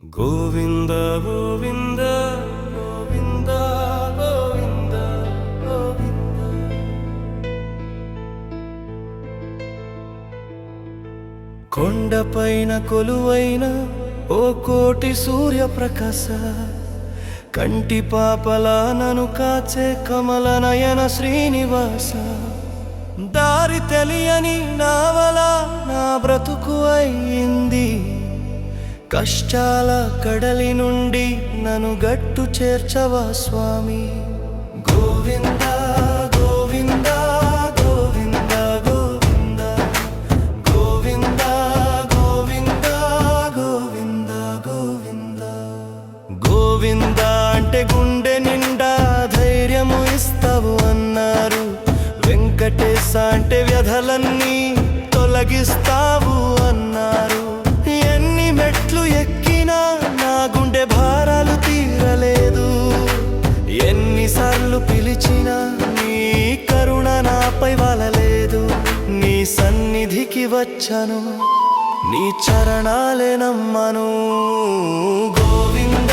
గోవింద గోవింద గోవింద గోవింద గోవింద. కొండపైన కొలువైన ఓ కోటి సూర్యప్రకాశ కంటి పాపలా నను కాచే కమల నయన శ్రీనివాస. దారి తెలియని నావల నా బ్రతుకు అయింది కష్టాల కడలి నుండి నన్ను గట్టు చేర్చవా స్వామి? గోవింద గోవింద గోవింద గోవింద? గోవింద గోవింద గోవింద గోవింద? గోవింద అంటే గుండె నిండా ధైర్యము ఇస్తావు అన్నారు. వెంకటేశ అంటే వ్యధలన్నీ తొలగిస్తావు అన్నారు. మెట్లు ఎక్కినా నా గుండె భారాలు తీరలేదు. ఎన్నిసార్లు పిలిచినా నీ కరుణ నాపై వలలేదు. నీ సన్నిధికి వచ్చను నీ చరణాలే నమ్మను. గోవింద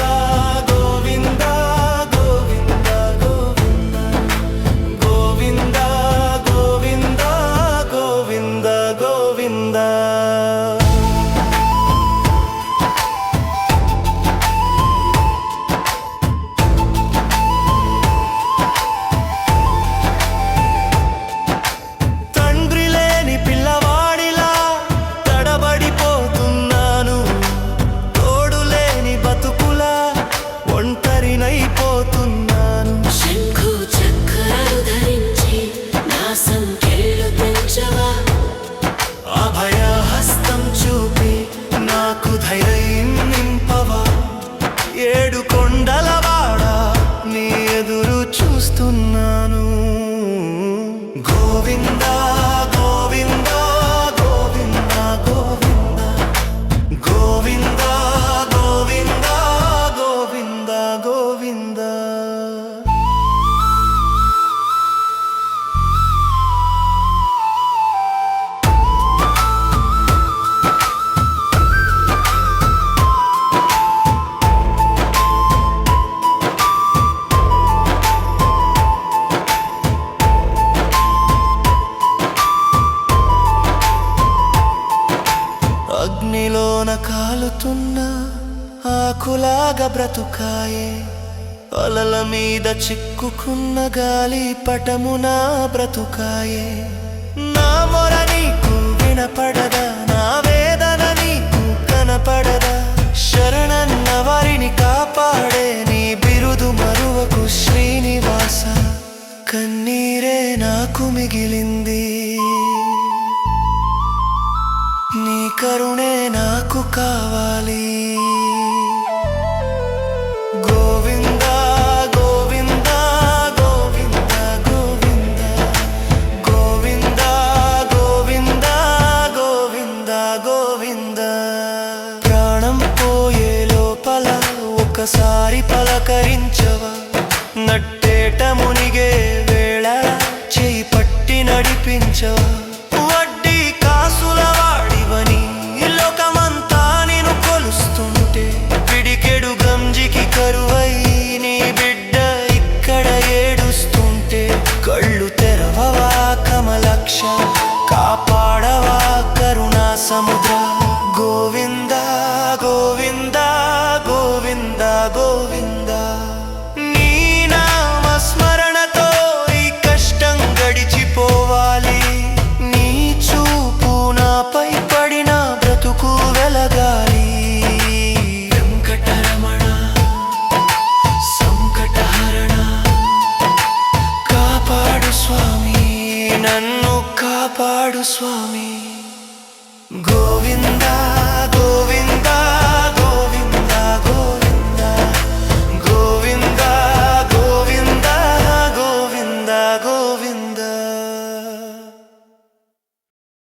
కాలుతున్న ఆకులాగా బ్రతుకాయే. అలల మీద చిక్కుకున్న గాలి పటమున బ్రతుకాయే. కావాలి. ఒకసారి పలకరించవా. నట్టేట మునిగే వేళ చేయి పట్టి నడిపించవా. సముద్ర గోవింద గోవింద గోవింద గోవింద. నీ నామ స్మరణతో ఈ కష్టం గడిచిపోవాలి. నీ చూపు నాపై పడిన బ్రతుకు వెలగాలి. వెంకటరమణ కాపాడు స్వామి నన్ను కాపాడు స్వామి. கோவிந்தா